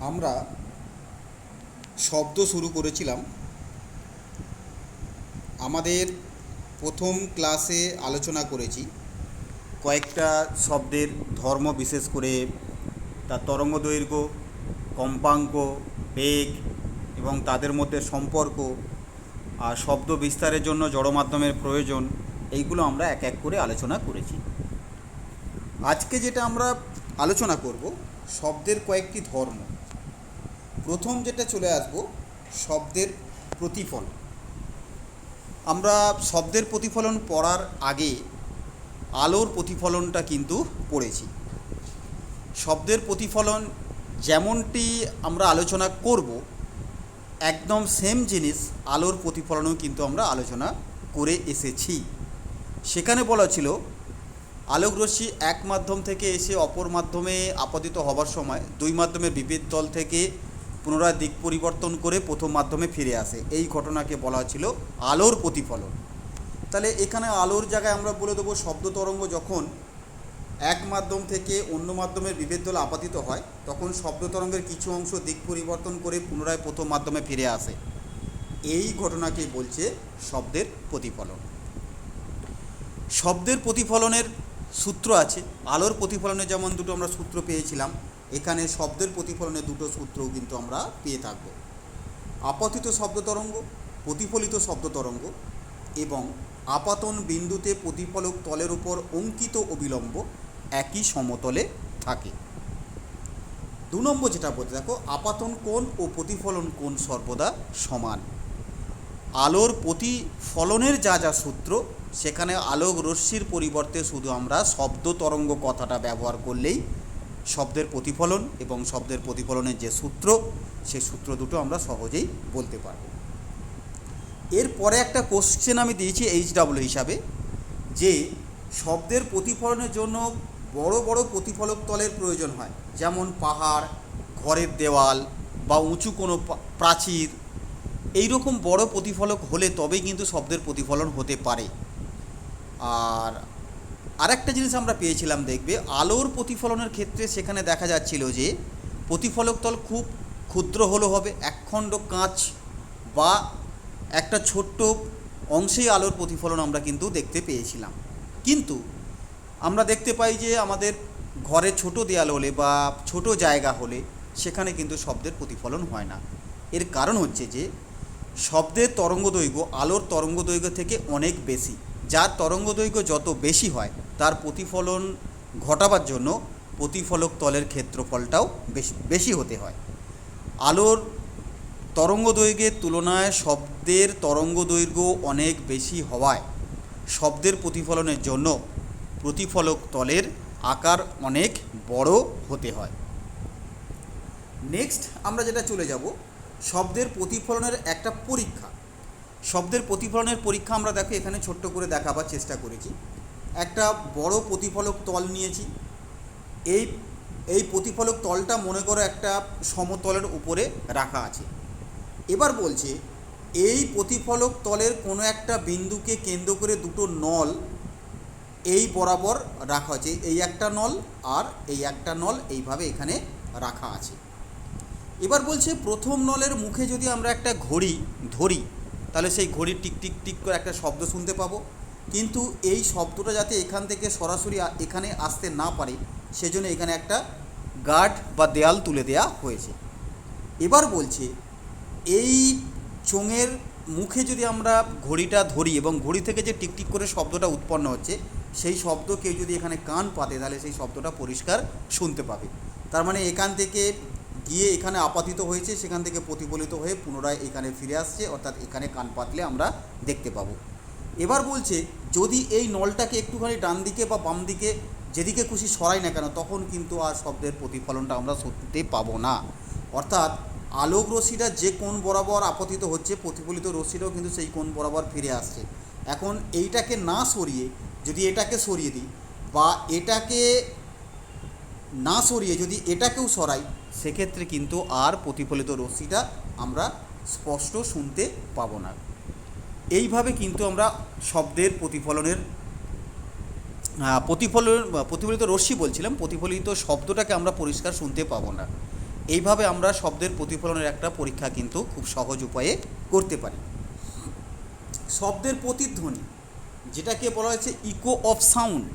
আমরা শব্দ শুরু করেছিলাম। আমাদের প্রথম ক্লাসে আলোচনা করেছি। কয়েকটা শব্দের ধর্ম বিশেষ করে তার তরঙ্গ দৈর্ঘ্য, কম্পাঙ্ক, বেগ এবং তাদের মধ্যে সম্পর্ক আর শব্দ বিস্তারের জন্য জড় মাধ্যমের প্রয়োজন, এইগুলো আমরা এক এক করে আলোচনা করেছি। আজকে যেটা আমরা আলোচনা করব, শব্দের কয়েকটি ধর্ম। প্রথম যেটা চলে আসব, শব্দের প্রতিফলন আমরা শব্দের প্রতিফলন পড়ার আগে আলোর প্রতিফলনটা কিন্তু পড়েছি। শব্দের প্রতিফলন যেমনটি আমরা আলোচনা করব, একদম সেম জিনিস আলোর প্রতিফলনও কিন্তু আমরা আলোচনা করে এসেছি। সেখানে বলা ছিল, আলোকরশ্মি এক মাধ্যম থেকে এসে অপর মাধ্যমে আপতিত হবার সময়, দুই মাধ্যমের বিপরীত তল থেকে পুনরায় দিক পরিবর্তন করে প্রথম মাধ্যমে ফিরে আসে। এই ঘটনাকে বলা হয়েছিল আলোর প্রতিফলন। তাহলে এখানে আলোর জায়গায় আমরা বলে দেবো শব্দ তরঙ্গ যখন এক মাধ্যম থেকে অন্য মাধ্যমের বিভেদ দল আপাতিত হয়, তখন শব্দ তরঙ্গের কিছু অংশ দিক পরিবর্তন করে পুনরায় প্রথম মাধ্যমে ফিরে আসে। এই ঘটনাকে বলছে শব্দের প্রতিফলন। শব্দের প্রতিফলনের সূত্র আছে। আলোর প্রতিফলনে যেমন দুটো আমরা সূত্র পেয়েছিলাম এখানে শব্দের প্রতিফলনে দুটো সূত্রও কিন্তু আমরা পেয়ে থাকব। আপতিত শব্দ তরঙ্গ, প্রতিফলিত শব্দ তরঙ্গ এবং আপাতন বিন্দুতে প্রতিফলক তলের উপর অঙ্কিত অবিলম্ব একই সমতলে থাকে। দু নম্বর যেটা বলতে, দেখো, আপাতন কোণ ও প্রতিফলন কোণ সর্বদা সমান। আলোর প্রতিফলনের যা যা সূত্র, সেখানে আলোক রশ্মির পরিবর্তে শুধু আমরা শব্দ তরঙ্গ কথাটা ব্যবহার করলেই শব্দের প্রতিফলন এবং শব্দের প্রতিফলনের যে সূত্র সেই সূত্র দুটো আমরা সহজেই বলতে পারব। এরপরে একটা কোশ্চেন আমি দিয়েছি এইচ ডাব্লিউ হিসাবে, যে শব্দের প্রতিফলনের জন্য বড় বড় প্রতিফলক তলের প্রয়োজন হয়। যেমন পাহাড়, ঘরের দেওয়াল বা উঁচু কোনো প্রাচীর এই রকম বড় প্রতিফলক হলে তবেই কিন্তু শব্দের প্রতিফলন হতে পারে। আর আরেকটা জিনিস আমরা পেয়েছিলাম, দেখবে, আলোর প্রতিফলনের ক্ষেত্রে সেখানে দেখা যাচ্ছিল যে প্রতিফলক তল খুব ক্ষুদ্র হলো হবে, একখণ্ড কাঁচ বা একটা ছোট্ট অংশেই আলোর প্রতিফলন আমরা কিন্তু দেখতে পেয়েছিলাম। কিন্তু আমরা দেখতে পাই যে আমাদের ঘরে ছোট দেয়াল হলে বা ছোট জায়গা হলে সেখানে কিন্তু শব্দের প্রতিফলন হয় না। এর কারণ হচ্ছে যে শব্দের তরঙ্গদৈর্ঘ্য আলোর তরঙ্গদৈর্ঘ্য থেকে অনেক বেশি। যার তরঙ্গদৈর্ঘ্য যত বেশি হয় তার প্রতিফলন ঘটাবার জন্য প্রতিফলক তলের ক্ষেত্রফলটাও বেশি বেশি হতে হয়। আলোর তরঙ্গদৈর্ঘ্যের তুলনায় শব্দের তরঙ্গদৈর্ঘ্য অনেক বেশি হওয়ায় শব্দের প্রতিফলনের জন্য প্রতিফলক তলের আকার অনেক বড় হতে হয়। নেক্সট আমরা যেটা চলে যাব, শব্দের প্রতিফলনের একটা পরীক্ষা। শব্দের প্রতিফলনের পরীক্ষা আমরা দেখো এখানে ছোট্ট করে দেখাবার চেষ্টা করেছি। একটা বড় প্রতিফলক তল নিয়েছি। এই এই প্রতিফলক তলটা মনে করো একটা সমতলের উপরে রাখা আছে। এবার বলছে, এই প্রতিফলক তলের কোনো একটা বিন্দুকে কেন্দ্র করে দুটো নল এই বরাবর রাখা আছে। এই একটা নল আর এই একটা নল এইভাবে এখানে রাখা আছে। এবার বলছে, প্রথম নলের মুখে যদি আমরা একটা ঘড়ি ধরি, তাহলে সেই ঘড়ি টিক টিক টিক করে একটা শব্দ শুনতে পাবো। কিন্তু এই শব্দটা যাতে এখান থেকে সরাসরি এখানে আসতে না পারে, সেজন্য এখানে একটা গার্ড বা দেয়াল তুলে দেয়া হয়েছে। এবার বলছে, এই চোঙের মুখে যদি আমরা ঘড়িটা ধরি এবং ঘড়ি থেকে যে টিকটিক করে শব্দটা উৎপন্ন হচ্ছে, সেই শব্দ কেউ যদি এখানে কান পাতে, তাহলে সেই শব্দটা পরিষ্কার শুনতে পাবে। তার মানে এখান থেকে গিয়ে এখানে আপাতিত হয়েছে, সেখান থেকে প্রতিফলিত হয়ে পুনরায় এখানে ফিরে আসছে, অর্থাৎ এখানে কান পাতলে আমরা দেখতে পাবো। এবার বলছে, যদি এই নলটাকে একটুখানি ডান দিকে বা বাম দিকে যেদিকে খুশি সরাই না কেন, তখন কিন্তু আর শব্দের প্রতিফলনটা আমরা শুনতে পাবো না। অর্থাৎ আলোক রশ্মিটা যে কোণ বরাবর আপতিত হচ্ছে, প্রতিফলিত রশ্মিটাও কিন্তু সেই কোণ বরাবর ফিরে আসছে। এখন এইটাকে না সরিয়ে, যদি এটাকে সরিয়ে দিই বা এটাকে না সরিয়ে যদি এটাকেও সরাই, সেক্ষেত্রে কিন্তু আর প্রতিফলিত রশ্মিটা আমরা স্পষ্ট শুনতে পাবো না। এইভাবে কিন্তু আমরা শব্দের প্রতিফলনের প্রতিফলন, প্রতিফলিত রশ্মি বলছিলাম, প্রতিফলিত শব্দটাকে আমরা পরিষ্কার শুনতে পাবো না। এইভাবে আমরা শব্দের প্রতিফলনের একটা পরীক্ষা কিন্তু খুব সহজ উপায়ে করতে পারি। শব্দের প্রতিধ্বনি, যেটাকে বলা হয়েছে ইকো অফ সাউন্ড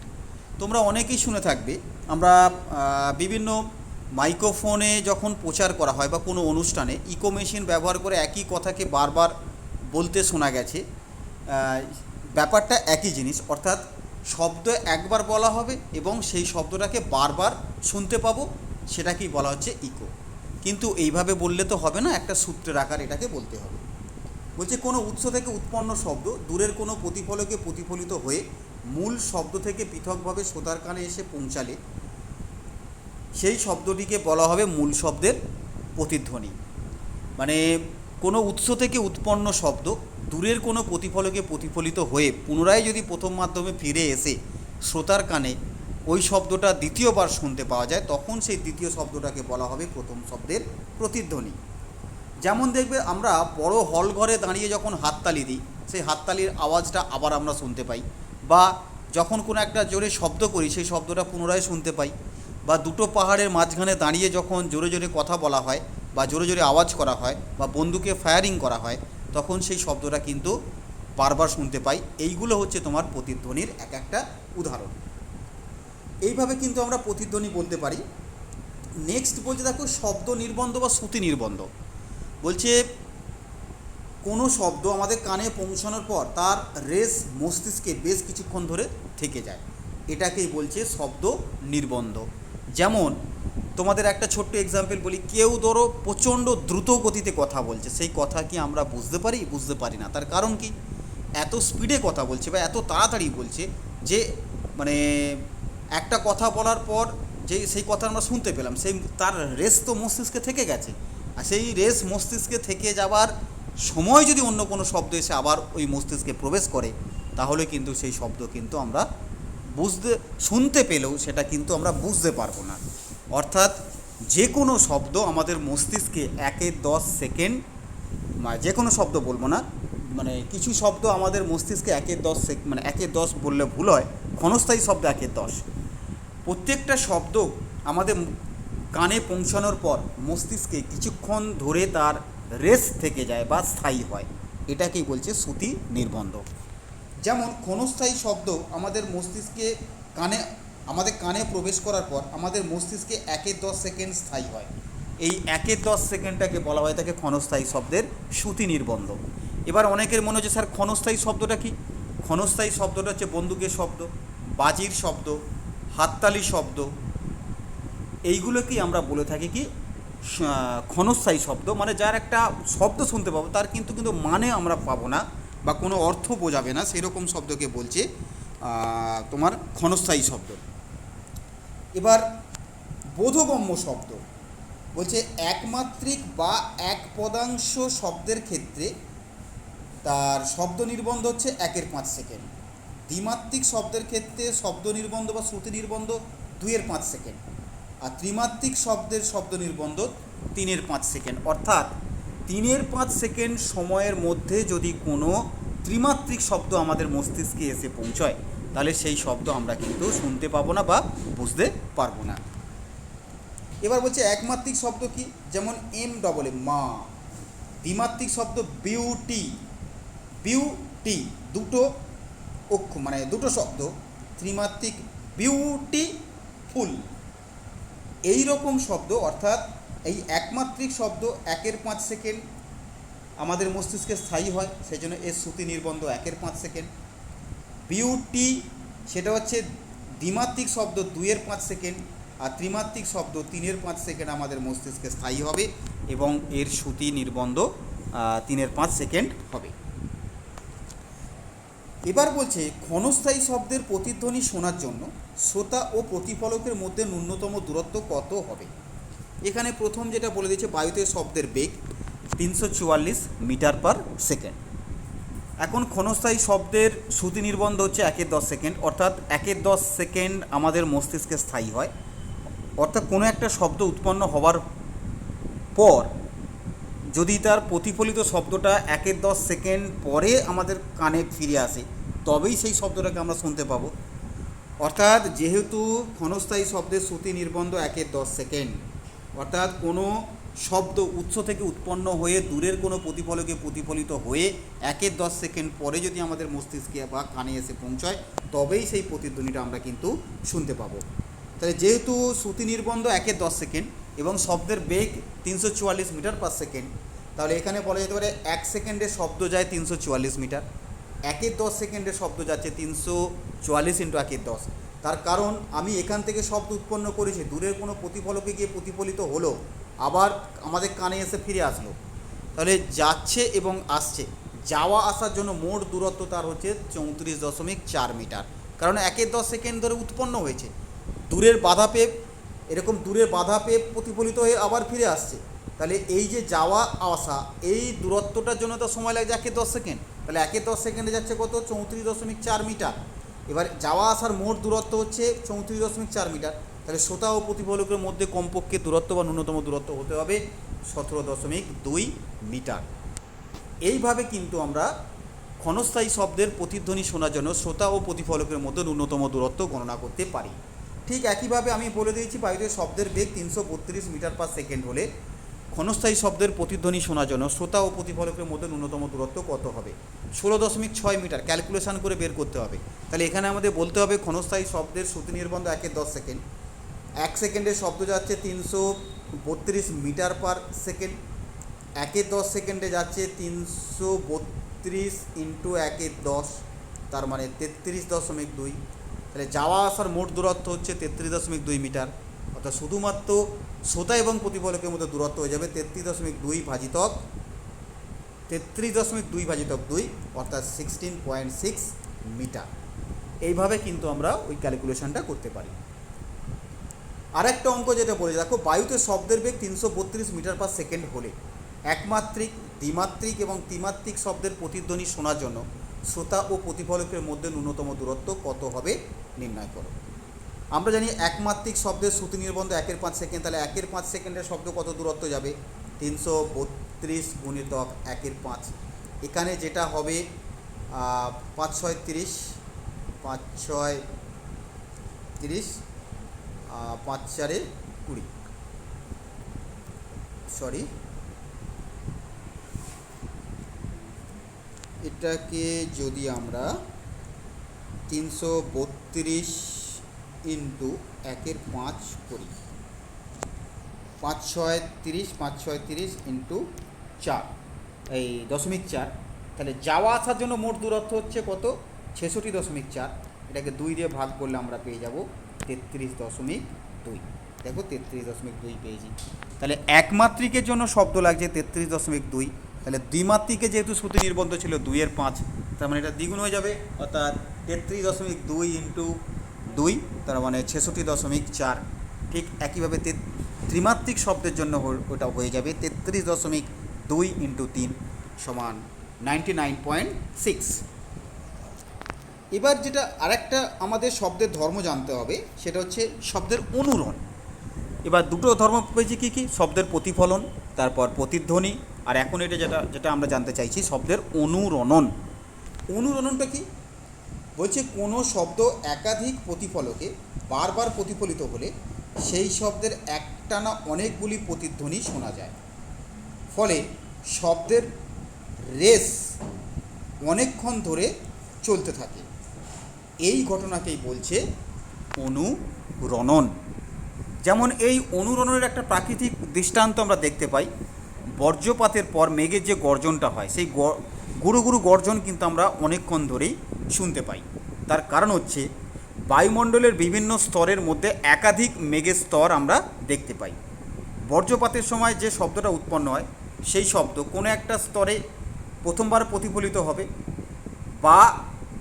তোমরা অনেকেই শুনে থাকবে। আমরা বিভিন্ন মাইক্রোফোনে যখন প্রচার করা হয় বা কোনো অনুষ্ঠানে ইকো মেশিন ব্যবহার করে একই কথাকে বারবার বলতে শোনা গেছে। ব্যাপারটা একই জিনিস, অর্থাৎ শব্দ একবার বলা হবে এবং সেই শব্দটাকে বারবার শুনতে পাবো, সেটাকেই বলা হচ্ছে ইকো কিন্তু এইভাবে বললে তো হবে না, একটা সূত্রের আকার এটাকে বলতে হবে। বলছে, কোনো উৎস থেকে উৎপন্ন শব্দ দূরের কোনো প্রতিফলকে প্রতিফলিত হয়ে মূল শব্দ থেকে পৃথকভাবে শ্রোতার কানে এসে পৌঁছালে, সেই শব্দটিকে বলা হবে মূল শব্দের প্রতিধ্বনি। মানে কোনো উৎস থেকে উৎপন্ন শব্দ দূরের কোনো প্রতিফলকে প্রতিফলিত হয়ে পুনরায় যদি প্রথম মাধ্যমে ফিরে এসে শ্রোতার কানে ওই শব্দটা দ্বিতীয়বার শুনতে পাওয়া যায়, তখন সেই দ্বিতীয় শব্দটাকে বলা হবে প্রথম শব্দের প্রতিধ্বনি। যেমন দেখবে আমরা বড় হল ঘরে দাঁড়িয়ে যখন হাততালি দিই, সেই হাততালির আওয়াজটা আবার আমরা শুনতে পাই বা যখন কোনো একটা জোরে শব্দ করি, সেই শব্দটা পুনরায় শুনতে পাই বা দুটো পাহাড়ের মাঝখানে দাঁড়িয়ে যখন জোরে জোরে কথা বলা হয় বা জোরে জোরে আওয়াজ করা হয় বা বন্দুকে ফায়ারিং করা হয় তখন সেই শব্দটা কিন্তু বারবার শুনতে পাই। এইগুলো হচ্ছে তোমার প্রতিধ্বনির এক একটা উদাহরণ। এইভাবে কিন্তু আমরা প্রতিধ্বনি বলতে পারি। নেক্সট বলছে, দেখো, শব্দ নির্বন্ধ বা শ্রুতি নির্বন্ধ। বলছে, কোনো শব্দ আমাদের কানে পৌঁছানোর পর তার রেস মস্তিষ্কে বেশ কিছুক্ষণ ধরে থেকে যায়। এটাকেই বলছে শব্দ নির্বন্ধ। যেমন তোমাদের একটা ছোট্ট এক্সাম্পল বলি। কেউ ধরো প্রচণ্ড দ্রুত গতিতে কথা বলছে, সেই কথা কি আমরা বুঝতে পারি? বুঝতে পারি না। তার কারণ কি? এত স্পিডে কথা বলছে বা এত তাড়াতাড়ি বলছে যে মানে একটা কথা বলার পর যে, সেই কথা আমরা শুনতে পেলাম, সেই তার রেস তো মস্তিষ্কে থেকে গেছে। আর সেই রেস মস্তিষ্কে থেকে যাওয়ার সময় যদি অন্য কোনো শব্দ এসে আবার ওই মস্তিষ্কে প্রবেশ করে, তাহলে কিন্তু সেই শব্দ কিন্তু আমরা বুঝতে, শুনতে পেলেও সেটা কিন্তু আমরা বুঝতে পারব না। অর্থাৎ যে কোনো শব্দ আমাদের মস্তিষ্কে একের দশ সেকেন্ড মানে যে কোনো শব্দ বলব না মানে কিছু শব্দ আমাদের মস্তিষ্কে একের দশ সেক মানে একের দশ বললে ভুল হয়, ক্ষণস্থায়ী শব্দ একের দশ। প্রত্যেকটা শব্দ আমাদের কানে পৌঁছানোর পর মস্তিষ্কে কিছুক্ষণ ধরে তার রেস থেকে যায় বা স্থায়ী হয়, এটাকেই বলছে শ্রুতি নির্বন্ধ। যেমন ক্ষণস্থায়ী শব্দ আমাদের মস্তিষ্কে কানে আমাদের কানে প্রবেশ করার পর আমাদের মস্তিষ্কে একের দশ সেকেন্ড স্থায়ী হয়। এই একের দশ সেকেন্ডটাকে বলা হয় তাকে ক্ষণস্থায়ী শব্দের শ্রুতি নির্বন্ধ। এবার অনেকের মনে হচ্ছে, স্যার, ক্ষণস্থায়ী শব্দটা কি? ক্ষণস্থায়ী শব্দটা হচ্ছে বন্দুকের শব্দ, বাজির শব্দ হাততালি শব্দ। এইগুলোকেই আমরা বলে থাকি কি ক্ষণস্থায়ী শব্দ। মানে যার একটা শব্দ শুনতে পাবো, তার কিন্তু কিন্তু মানে আমরা পাবো না বা কোনো অর্থ বোঝাবে না। সেরকম শব্দকে বলছে তোমার ক্ষণস্থায়ী শব্দ। এবার বোধগম্য শব্দ। বলছে একমাত্রিক বা এক পদাংশ শব্দের ক্ষেত্রে তার শব্দ নির্বন্ধ হচ্ছে একের পাঁচ সেকেন্ড। দ্বিমাত্রিক শব্দের ক্ষেত্রে শব্দ নির্বন্ধ বা শ্রুতি নির্বন্ধ দুইয়ের পাঁচ সেকেন্ড। আর ত্রিমাত্রিক শব্দের শব্দ নির্বন্ধ তিনের পাঁচ সেকেন্ড। অর্থাৎ তিনের পাঁচ সেকেন্ড সময়ের মধ্যে যদি কোনো ত্রিমাত্রিক শব্দ আমাদের মস্তিষ্কে এসে পৌঁছয় তাহলে সেই শব্দ আমরা কিন্তু শুনতে পাবো না বা বুঝতে পারব না। এবার বলছে একমাত্রিক শব্দ কি? যেমন এম ডবল এ মা। দ্বিমাত্রিক শব্দ বিউটি। বিউটি, দুটো অক্ষ মানে দুটো শব্দ। ত্রিমাত্রিক বিউটিফুল এই রকম শব্দ, অর্থাৎ এই একমাত্রিক শব্দ একের পাঁচ সেকেন্ড আমাদের মস্তিষ্কে স্থায়ী হয় সেই জন্য এর শ্রুতি নির্বন্ধ একের পাঁচ সেকেন্ড। বিউটি, সেটা হচ্ছে দ্বিমাত্রিক শব্দ দুইয়ের পাঁচ সেকেন্ড আর ত্রিমাত্রিক শব্দ তিনের পাঁচ সেকেন্ড আমাদের মস্তিষ্কে স্থায়ী হবে এবং এর শ্রুতি নির্বন্ধ তিনের পাঁচ সেকেন্ড হবে। এবার বলছে, ক্ষণস্থায়ী শব্দের প্রতিধ্বনি শোনার জন্য শ্রোতা ও প্রতিফলকের মধ্যে ন্যূনতম দূরত্ব কত হবে? এখানে প্রথম যেটা বলে দিয়েছে, বায়ুতে শব্দের বেগ তিনশো চুয়াল্লিশ মিটার পার সেকেন্ড। এখন ক্ষণস্থায়ী শব্দের শ্রুতি নির্বন্ধ হচ্ছে একের দশ সেকেন্ড, অর্থাৎ একের দশ সেকেন্ড আমাদের মস্তিষ্কে স্থায়ী হয়। অর্থাৎ কোনো একটা শব্দ উৎপন্ন হওয়ার পর যদি তার প্রতিফলিত শব্দটা একের দশ সেকেন্ড পরে আমাদের কানে ফিরে আসে, তবেই সেই শব্দটাকে আমরা শুনতে পাবো। অর্থাৎ যেহেতু ক্ষণস্থায়ী শব্দের শ্রুতি নির্বন্ধ একের দশ সেকেন্ড, অর্থাৎ কোনো শব্দ উৎস থেকে উৎপন্ন হয়ে দূরের কোনো প্রতিফলকে প্রতিফলিত হয়ে একের দশ সেকেন্ড পরে যদি আমাদের মস্তিষ্কে বা কানে এসে পৌঁছয়, তবেই সেই প্রতিধ্বনিটা আমরা কিন্তু শুনতে পাবো। তাহলে যেহেতু শ্রুতি নির্বন্ধ একের দশ সেকেন্ড এবং শব্দের বেগ তিনশো চুয়াল্লিশ মিটার পার সেকেন্ড, তাহলে এখানে বলা যেতে পারে এক সেকেন্ডে শব্দ যায় তিনশো চুয়াল্লিশ মিটার, একের দশ সেকেন্ডে শব্দ যাচ্ছে তিনশো চুয়াল্লিশ ইন্টু একের দশ। তার কারণ, আমি এখান থেকে শব্দ উৎপন্ন করেছি। দূরের কোনো প্রতিফলকে গিয়ে প্রতিফলিত হলো। আবার আমাদের কানে এসে ফিরে আসলো। তাহলে যাচ্ছে এবং আসছে। যাওয়া আসার জন্য মোট দূরত্ব তার হচ্ছে চৌত্রিশ দশমিক চার মিটার। কারণ একের দশ সেকেন্ড ধরে উৎপন্ন হয়েছে। দূরের বাধা পেয়ে, এরকম দূরের বাধা পেয়ে প্রতিফলিত হয়ে আবার ফিরে আসছে। তাহলে এই যে যাওয়া, আসা, এই দূরত্বটার জন্য তো সময় লাগছে একে দশ সেকেন্ড। তাহলে একে দশ সেকেন্ডে যাচ্ছে কত? চৌত্রিশ দশমিক চার মিটার। এবার যাওয়া আসার মোট দূরত্ব হচ্ছে চৌত্রিশ দশমিক চার মিটার। তাহলে শ্রোতা ও প্রতিফলকের মধ্যে কমপক্ষে দূরত্ব বা ন্যূনতম দূরত্ব হতে হবে সতেরো দশমিক দুই মিটার। এইভাবে কিন্তু আমরা ক্ষণস্থায়ী শব্দের প্রতিধ্বনি শোনার জন্য শ্রোতা ও প্রতিফলকের মধ্যে ন্যূনতম দূরত্ব গণনা করতে পারি। ঠিক একইভাবে আমি বলে দিয়েছি বায়ুতে শব্দের বেগ তিনশো বত্রিশ মিটার পার সেকেন্ড হলে ক্ষণস্থায়ী শব্দের প্রতিধ্বনি শোনার জন্য শ্রোতা ও প্রতিফলকের মধ্যে ন্যূনতম দূরত্ব কত হবে? ষোলো দশমিক ছয় মিটার ক্যালকুলেশন করে বের করতে হবে। তাহলে এখানে আমাদের বলতে হবে ক্ষণস্থায়ী শব্দের শ্রুতি নির্বন্ধ একের দশ সেকেন্ড। এক সেকেন্ডে শব্দ যাচ্ছে তিনশো বত্রিশ মিটার পার সেকেন্ড। একের দশ সেকেন্ডে যাচ্ছে তিনশো বত্রিশ ইন্টু একের দশ, তার মানে তেত্রিশ দশমিক দুই। তাহলে যাওয়া আসার মোট দূরত্ব হচ্ছে তেত্রিশ দশমিক দুই মিটার। অর্থাৎ শুধুমাত্র শ্রোতা এবং প্রতিফলকের মধ্যে দূরত্ব হয়ে যাবে তেত্রিশ দশমিক দুই ভাজিতক, তেত্রিশ দশমিক দুই ভাজিতক দুই, অর্থাৎ সিক্সটিন পয়েন্ট সিক্স মিটার। এইভাবে কিন্তু আমরা ওই ক্যালকুলেশনটা করতে পারি। আরেকটা অঙ্ক যেটা বলে, দেখো, বায়ুতে শব্দের বেগ তিনশো বত্রিশ মিটার পার সেকেন্ড হলে একমাত্রিক, দ্বিমাত্রিক এবং ত্রিমাত্রিক শব্দের প্রতিধ্বনি শোনার জন্য শ্রোতা ও প্রতিফলকের মধ্যে ন্যূনতম দূরত্ব কত হবে নির্ণয় করো। আমরা জানি একমাত্রিক শব্দের শ্রুতি নির্বন্ধ একের পাঁচ সেকেন্ড, তাহলে একের পাঁচ সেকেন্ডের শব্দ কত দূরত্ব যাবে? তিনশো বত্রিশ গুণিতক একের পাঁচ। এখানে যেটা হবে পাঁচ ছয় তিরিশ পাঁচ ছয় তিরিশ পাঁচ চারে কুড়ি। সরি এটাকে যদি আমরা তিনশো বত্রিশ ইন্টু একের পাঁচ করি। পাঁচ ছয় তিরিশ পাঁচ ছয় তিরিশ ইন্টু চার। এই দশমিক চার। তাহলে যাওয়া আসার জন্য মোট দূরত্ব হচ্ছে কত? ছেষট্টি দশমিক চার। এটাকে দুই দিয়ে ভাগ করলে আমরা পেয়ে যাব তেত্রিশ দশমিক দুই। দেখো তেত্রিশ দশমিক দুই পেয়েছি। তাহলে একমাত্রিকের জন্য শব্দ লাগছে তেত্রিশ দশমিক দুই। তাহলে দ্বিমাত্রিকে যেহেতু শ্রুতি নির্বন্ধ ছিল দুইয়ের পাঁচ, তার মানে এটা দ্বিগুণ হয়ে যাবে। অর্থাৎ তেত্রিশ দশমিক দুই ইন্টু দুই, তার মানে ছেষট্টি দশমিক চার। ঠিক একইভাবে ত্রিমাত্রিক শব্দের জন্য ওটা হয়ে যাবে তেত্রিশ দশমিক দুই ইন্টু তিন সমান নাইনটি নাইন পয়েন্ট সিক্স। এবার যেটা আরেকটা আমাদের শব্দের ধর্ম জানতে হবে, সেটা হচ্ছে শব্দের অনুরণ। এবার দুটো ধর্ম পেয়েছি কী কী? শব্দের প্রতিফলন, তারপর প্রতিধ্বনি, আর এখন এটা যেটা যেটা আমরা জানতে চাইছি, শব্দের অনুরণন। অনুরণনটা কি? বলছে, কোনো শব্দ একাধিক প্রতিফলকে বারবার প্রতিফলিত হলে সেই শব্দের একটানা অনেকগুলি প্রতিধ্বনি শোনা যায়। ফলে শব্দের রেস অনেকক্ষণ ধরে চলতে থাকে। এই ঘটনাকেই বলছে অনুরণন। যেমন এই অনুরণনের একটা প্রাকৃতিক দৃষ্টান্ত আমরা দেখতে পাই। বর্জ্যপাতের পর মেঘের যে গর্জনটা হয়, সেই গুরু গুরু গর্জন কিন্তু আমরা অনেকক্ষণ ধরেই শুনতে পাই। তার কারণ হচ্ছে বায়ুমণ্ডলের বিভিন্ন স্তরের মধ্যে একাধিক মেঘের স্তর আমরা দেখতে পাই। বর্জ্যপাতের সময় যে শব্দটা উৎপন্ন হয়, সেই শব্দ কোনো একটা স্তরে প্রথমবার প্রতিফলিত হবে বা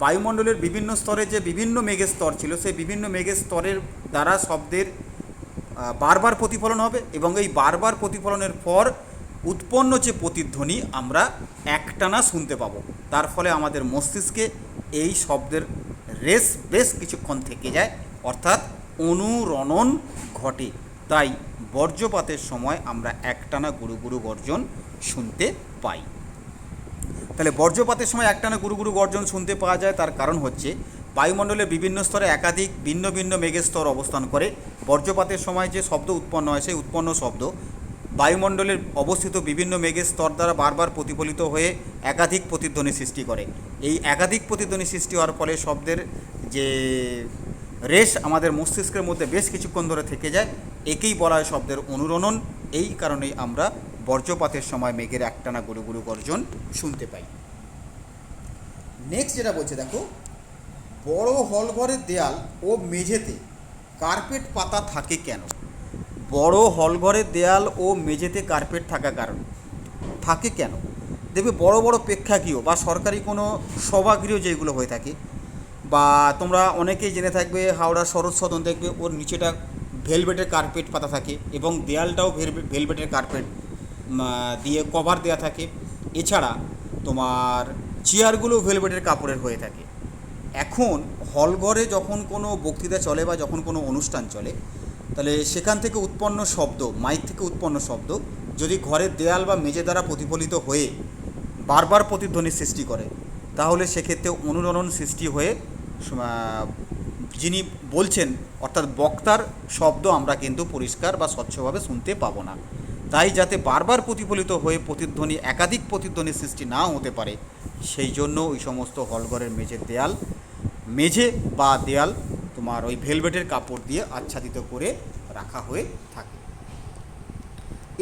বায়ুমণ্ডলের বিভিন্ন স্তরে যে বিভিন্ন মেঘের স্তর ছিল, সেই বিভিন্ন মেঘের স্তরের দ্বারা শব্দের বারবার প্রতিফলন হবে এবং এই বারবার প্রতিফলনের পর উৎপন্ন যে প্রতিধ্বনি আমরা একটানা শুনতে পাবো। তার ফলে আমাদের মস্তিষ্কে এই শব্দের রেস বেশ কিছুক্ষণ থেকে যায়, অর্থাৎ অনুরণন ঘটে। তাই বর্জ্যপাতের সময় আমরা একটানা গুরু গুরু গর্জন শুনতে পাই। তাহলে বর্জ্যপাতের সময় একটানা গুরু গুরু গর্জন শুনতে পাওয়া যায়, তার কারণ হচ্ছে বায়ুমণ্ডলের বিভিন্ন স্তরে একাধিক ভিন্ন ভিন্ন মেঘের স্তর অবস্থান করে। বজ্রপাতের সময় যে শব্দ উৎপন্ন হয়, সেই উৎপন্ন শব্দ বায়ুমণ্ডলের অবস্থিত বিভিন্ন মেঘের স্তর দ্বারা বারবার প্রতিফলিত হয়ে একাধিক প্রতিধ্বনি সৃষ্টি করে। এই একাধিক প্রতিধ্বনি সৃষ্টি হওয়ার ফলে শব্দের যে রেশ আমাদের মস্তিষ্কের মধ্যে বেশ কিছুক্ষণ ধরে থেকে যায়, একেই বলা হয় শব্দের অনুরণন। এই কারণেই আমরা বজ্রপাতের সময় মেঘের একটানা গুরু গুরু গর্জন শুনতে পাই। নেক্সট যেটা বলছে, দেখো, বড় হলঘরের দেয়াল ও মেঝেতে কার্পেট পাতা থাকে কেন? বড় হলঘরের দেয়াল ও মেঝেতে কার্পেট থাকা কারণ। থাকে কেন? দেখবে বড় বড় প্রেক্ষাগৃহ বা সরকারি কোনো সভাগৃহ যেগুলো হয়ে থাকে, বা তোমরা অনেকেই জেনে থাকবে হাওড়া শরৎ সদন দেখবে ওর নিচেটা ভেলভেটের কার্পেট পাতা থাকে এবং দেয়ালটাও ভেলভে- ভেলভেটের কার্পেট দিয়ে কভার দেওয়া থাকে। এছাড়া তোমার চেয়ারগুলো ভেলভেটের কাপড়ের হয়ে থাকে। এখন হলঘরে যখন কোনো বক্তৃতা চলে বা যখন কোনো অনুষ্ঠান চলে তাহলে সেখান থেকে উৎপন্ন শব্দ, মাইক থেকে উৎপন্ন শব্দ, যদি ঘরের দেয়াল বা মেঝে দ্বারা প্রতিফলিত হয়ে বারবার প্রতিধ্বনির সৃষ্টি করে, তাহলে সেক্ষেত্রে অনুরণন সৃষ্টি হয়ে যিনি বলছেন, অর্থাৎ বক্তার শব্দ আমরা কিন্তু পরিষ্কার বা স্বচ্ছভাবে শুনতে পাবো না। তাই যাতে বারবার প্রতিফলিত হয়ে প্রতিধ্বনি, একাধিক প্রতিধ্বনির সৃষ্টি না হতে পারে, সেই জন্য ওই সমস্ত হলঘরের মেঝের দেয়াল, মেঝে বা দেয়াল তোমার ওই ভেলভেটের কাপড় দিয়ে আচ্ছাদিত করে রাখা হয়ে থাকে।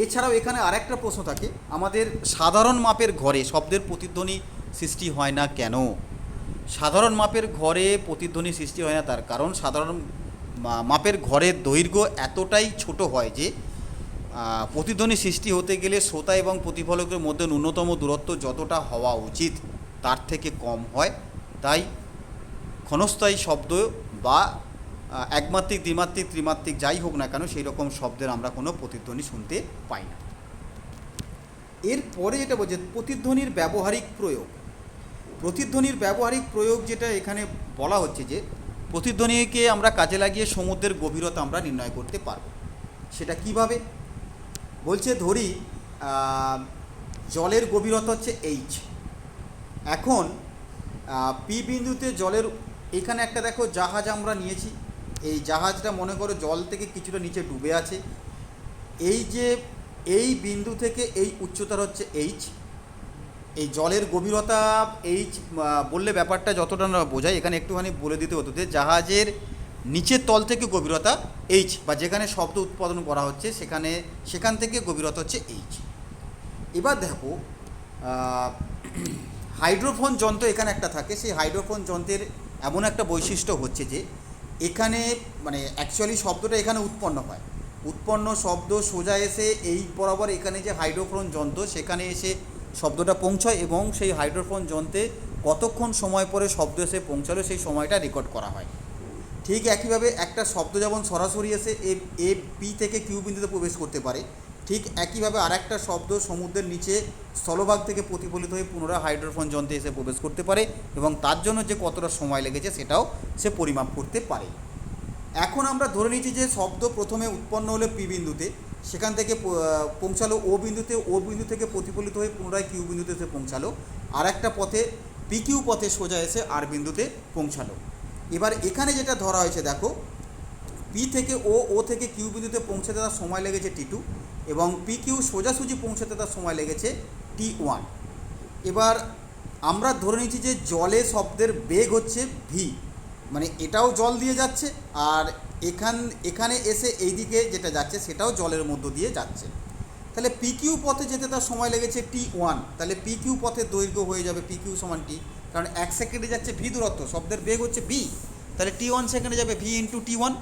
এছাড়াও এখানে আরেকটা প্রশ্ন থাকে, আমাদের সাধারণ মাপের ঘরে শব্দের প্রতিধ্বনি সৃষ্টি হয় না কেন? সাধারণ মাপের ঘরে প্রতিধ্বনি সৃষ্টি হয় না তার কারণ সাধারণ মাপের ঘরের দৈর্ঘ্য এতটাই ছোট হয় যে প্রতিধ্বনি সৃষ্টি হতে গেলে শ্রোতা এবং প্রতিফলকের মধ্যে ন্যূনতম দূরত্ব যতটা হওয়া উচিত তার থেকে কম হয়। তাই ক্ষণস্থায়ী শব্দ বা একমাত্রিক, দ্বিমাত্রিক, ত্রিমাত্রিক যাই হোক না কেন সেই রকম শব্দের আমরা কোনো প্রতিধ্বনি শুনতে পাই না। এরপরে যেটা বলছে, প্রতিধ্বনির ব্যবহারিক প্রয়োগ। প্রতিধ্বনির ব্যবহারিক প্রয়োগ যেটা এখানে বলা হচ্ছে যে, প্রতিধ্বনিকে আমরা কাজে লাগিয়ে সমুদ্রের গভীরতা আমরা নির্ণয় করতে পারব। সেটা কীভাবে? বলছে ধরি জলের গভীরতা হচ্ছে এইচ এখন পি বিন্দুতে জলের এখানে একটা দেখো জাহাজ আমরা নিয়েছি। এই জাহাজটা মনে করো জল থেকে কিছুটা নিচে ডুবে আছে। এই যে, এই বিন্দু থেকে এই উচ্চতার হচ্ছে এইচ এই জলের গভীরতা এইচ বললে ব্যাপারটা যতটা না বোঝায়, এখানে একটুখানি বলে দিতে হতো যে জাহাজের নিচের তল থেকে গভীরতা এইচ বা যেখানে শব্দ উৎপাদন করা হচ্ছে, সেখানে, সেখান থেকে গভীরতা হচ্ছে এইচ এবার দেখো হাইড্রোফোন যন্ত্র এখানে একটা থাকে। সেই হাইড্রোফোন যন্ত্রের এমন একটা বৈশিষ্ট্য হচ্ছে যে, এখানে মানে অ্যাকচুয়ালি শব্দটা এখানে উৎপন্ন হয়। উৎপন্ন শব্দ সোজা এসে এই বরাবর এখানে যে হাইড্রোফোন যন্ত্র, সেখানে এসে শব্দটা পৌঁছয় এবং সেই হাইড্রোফোন যন্ত্রে কতক্ষণ সময় পরে শব্দ এসে পৌঁছালো সেই সময়টা রেকর্ড করা হয়। ঠিক একইভাবে একটা শব্দ যেমন সরাসরি এসে এ এ পি থেকে কিউ বিন্দুতে প্রবেশ করতে পারে ঠিক একইভাবে আরেকটা শব্দ সমুদ্রের নিচে স্থলভাগ থেকে প্রতিফলিত হয়ে পুনরায় হাইড্রোফোন যন্ত্রে এসে প্রবেশ করতে পারে এবং তার জন্য যে কতটা সময় লেগেছে সেটাও সে পরিমাপ করতে পারে। এখন আমরা ধরে নিচ্ছি যে শব্দ প্রথমে উৎপন্ন হলো পি বিন্দুতে, সেখান থেকে পৌঁছালো ও বিন্দুতে, ও বিন্দু থেকে প্রতিফলিত হয়ে পুনরায় কিউ বিন্দুতে এসে পৌঁছালো আর একটা পথে পি কিউ পথে সোজা এসে আর বিন্দুতে পৌঁছালো। এবার এখানে যেটা ধরা হয়েছে দেখো, পি থেকে ও ও থেকে কিউ বিন্দুতে পৌঁছাতে তার সময় লেগেছে টি টু এবং পি কিউ সোজাসুজি পৌঁছাতে তার সময় লেগেছে টি ওয়ান এবার আমরা ধরে নিচ্ছি যে জলে শব্দের বেগ হচ্ছে ভি মানে এটাও জল দিয়ে যাচ্ছে আর এখান, এখানে এসে এইদিকে যেটা যাচ্ছে সেটাও জলের মধ্য দিয়ে যাচ্ছে। তাহলে পি কিউ পথে যেতে তার সময় লেগেছে টি ওয়ান তাহলে পি কিউ পথের দৈর্ঘ্য হয়ে যাবে পি কিউ সমান টি কারণ এক সেকেন্ডে যাচ্ছে ভি দূরত্ব, শব্দের বেগ হচ্ছে ভি তাহলে টি ওয়ান সেকেন্ডে যাবে ভি ইন্টু টি ওয়ান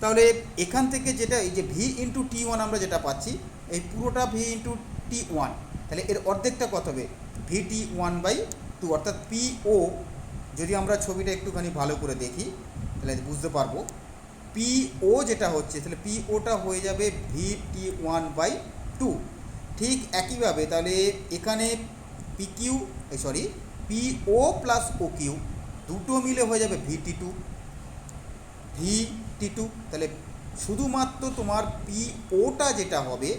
তাহলে এখান থেকে যেটা, এই যে ভি ইন্টু টি ওয়ান আমরা যেটা পাচ্ছি, এই পুরোটা ভি ইন্টু টি ওয়ান তাহলে এর অর্ধেকটা কত হবে? V T one by two অর্থাৎ পি ও যদি আমরা ছবিটা একটুখানি ভালো করে দেখি, তাহলে বুঝতে পারব। পি ও যেটা হচ্ছে, তাহলে পি ওটা হয়ে যাবে V T one by two ঠিক একইভাবে তাহলে এখানে P Q sorry P O plus O Q দুটো মিলে হয়ে যাবে V T two V T two, তাহলে শুধুমাত্র তোমার পি ওটা যেটা হবে,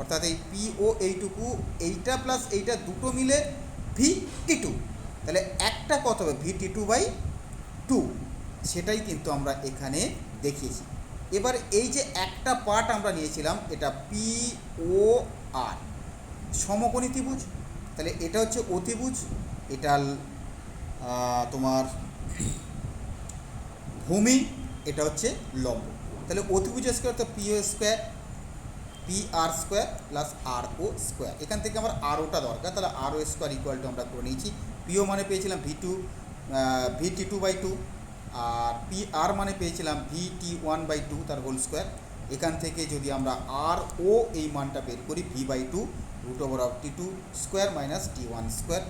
অর্থাৎ এই পি ও এইটুকু, এইটা প্লাস এইটা দুটো মিলে ভি টি টু তাহলে একটা কত হবে? V T two by two, সেটাই কিন্তু আমরা এখানে দেখিয়েছি। এবার এই যে একটা পার্ট আমরা নিয়েছিলাম, এটা পি ও আর, সমকোণী ত্রিভুজ, তাহলে এটা হচ্ছে অতিভুজ এটা তোমার ভূমি এটা হচ্ছে লম্ব। তাহলে অতিভুজ স্কোয়ার তো P O square P R square plus R O square এখান থেকে আমার আর ওটা দরকার, তাহলে R O square equal to আমরা করে নিয়েছি। পিও মানে পেয়েছিলাম V two V T two by two R P R মানে পেয়েছিলাম V T one by two তার হোল স্কোয়ার এখান থেকে যদি আমরা আর ও এই মানটা বের করি V by two root over of T two square minus T one square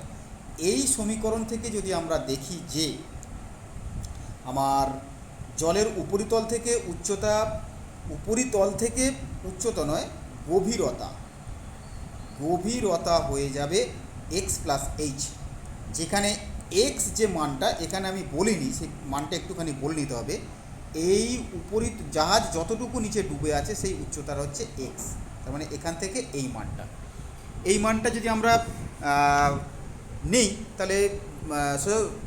এই সমীকরণ থেকে যদি আমরা দেখি যে, আমার জলের উপরিতল থেকে উচ্চতা, উপরিতল থেকে উচ্চতা নয়, গভীরতা। গভীরতা হয়ে যাবে এক্স প্লাস এইচ যেখানে এক্স যে মানটা, এখানে আমি বলিনি সেই মানটা একটুখানি বলে নিতে হবে। এই উপরি জাহাজ যতটুকু নিচে ডুবে আছে, সেই উচ্চতার হচ্ছে এক্স তার মানে এখান থেকে এই মানটা। এই মানটা যদি আমরা নেই, তাহলে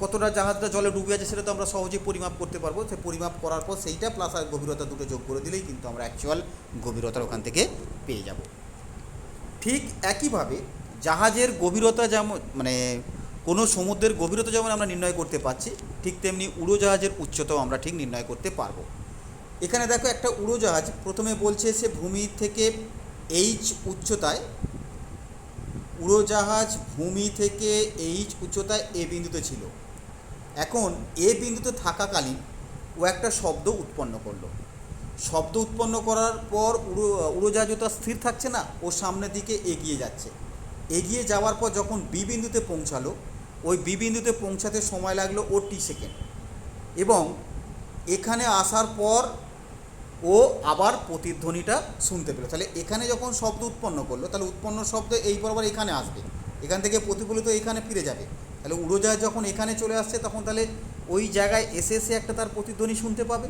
কতটা জাহাজটা জলে ডুবে আছে সেটা তো আমরা সহজেই পরিমাপ করতে পারব। সে পরিমাপ করার পর সেইটা প্লাস আর গভীরতা দুটো যোগ করে দিলেই কিন্তু আমরা অ্যাকচুয়াল গভীরতার ওখান থেকে পেয়ে যাব। ঠিক একইভাবে জাহাজের গভীরতা যেমন মানে কোনো সমুদ্রের গভীরতা যেমন আমরা নির্ণয় করতে পারছি, ঠিক তেমনি উড়োজাহাজের উচ্চতাও আমরা ঠিক নির্ণয় করতে পারব। এখানে দেখো একটা উড়োজাহাজ প্রথমে বলছে সে ভূমি থেকে এইচ উচ্চতায় উড়োজাহাজ ভূমি থেকে এইচ উচ্চতায় এ বিন্দুতে ছিল। এখন এ বিন্দুতে থাকাকালীন ও একটা শব্দ উৎপন্ন করল। শব্দ উৎপন্ন করার পর উড়ো উড়োজাহাজ তো স্থির থাকছে না ও সামনের দিকে এগিয়ে যাচ্ছে। এগিয়ে যাওয়ার পর যখন বি বিন্দুতে পৌঁছালো, ওই বি বিন্দুতে পৌঁছাতে সময় লাগল ও টি সেকেন্ড। এবং এখানে আসার পর ও আবার প্রতিধ্বনিটা শুনতে পেল। তাহলে এখানে যখন শব্দ উৎপন্ন করল, তাহলে উৎপন্ন শব্দ এই বরাবর এখানে আসবে। এখান থেকে প্রতিফলিত এখানে ফিরে যাবে। তাহলে উড়োজাহাজ যখন এখানে চলে আসছে, তখন তাহলে ওই জায়গায় এসে এসে একটা তার প্রতিধ্বনি শুনতে পাবে।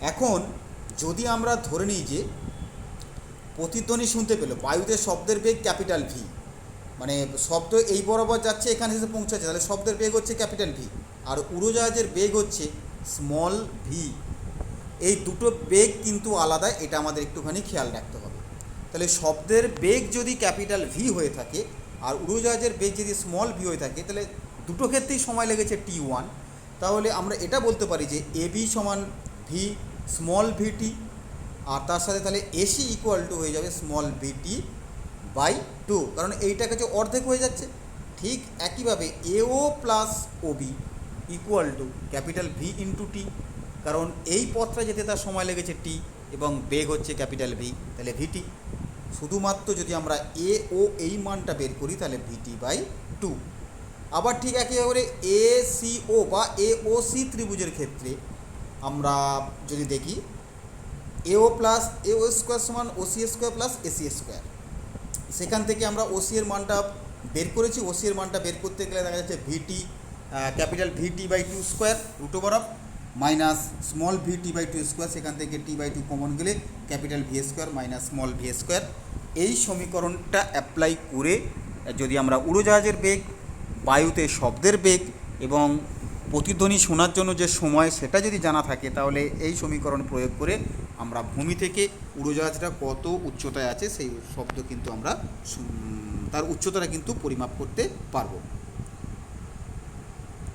এখন যদি আমরা ধরে নিই যে প্রতিধ্বনি শুনতে পেল, বায়ুতে শব্দের বেগ ক্যাপিটাল ভি মানে শব্দ এই বরাবর যাচ্ছে, এখানে এসে পৌঁছাচ্ছে, তাহলে শব্দের বেগ হচ্ছে ক্যাপিটাল ভি আর উড়োজাহাজের বেগ হচ্ছে স্মল ভি এই দুটো বেগ কিন্তু আলাদা, এটা আমাদের একটুখানি খেয়াল রাখতে হবে। তাহলে শব্দের বেগ যদি ক্যাপিটাল ভি হয়ে থাকে, আর উড়োজাহাজের বেগ যদি স্মল ভি হয়ে থাকে, তাহলে দুটো ক্ষেত্রেই সময় লেগেছে টি ওয়ান তাহলে আমরা এটা বলতে পারি যে এ বি সমান ভি স্মল ভিটি আর তার সাথে তাহলে এসি ইকুয়াল টু হয়ে যাবে স্মল ভিটি বাই টু কারণ এইটা কাছে অর্ধেক হয়ে যাচ্ছে, ঠিক একইভাবে AO plus O OB equal to capital V into T কারণ এই পথটা যেতে তার সময় লেগেছে টি এবং বেগ হচ্ছে ক্যাপিটাল ভি, তাহলে ভিটি। শুধুমাত্র যদি আমরা এ ও এই মানটা বের করি, তাহলে ভিটি বাই টু। আবার ঠিক একেবারে এ, সি, ও বা এ, ও, সি ত্রিভুজের ক্ষেত্রে আমরা যদি দেখি এও প্লাস এ, ও স্কোয়ার সমান O, C square plus AC square. সেখান থেকে আমরা ওসি এর মানটা বের করেছি ওসি এর মানটা বের করতে গেলে দেখা যাচ্ছে VT capital VT by two square root over of minus small VT by two square সেখান থেকে টি বাই টু কমন গেলে capital V square minus small V square এই সমীকরণটা অ্যাপ্লাই করে যদি আমরা উড়োজাহাজের বেগ, বায়ুতে শব্দের বেগ এবং প্রতিধ্বনি শোনার জন্য যে সময় সেটা যদি জানা থাকে, তাহলে এই সমীকরণ প্রয়োগ করে আমরা ভূমি থেকে উড়োজাহাজটা কত উচ্চতায় আছে সেই শব্দ কিন্তু আমরা তার উচ্চতাটা কিন্তু পরিমাপ করতে পারব।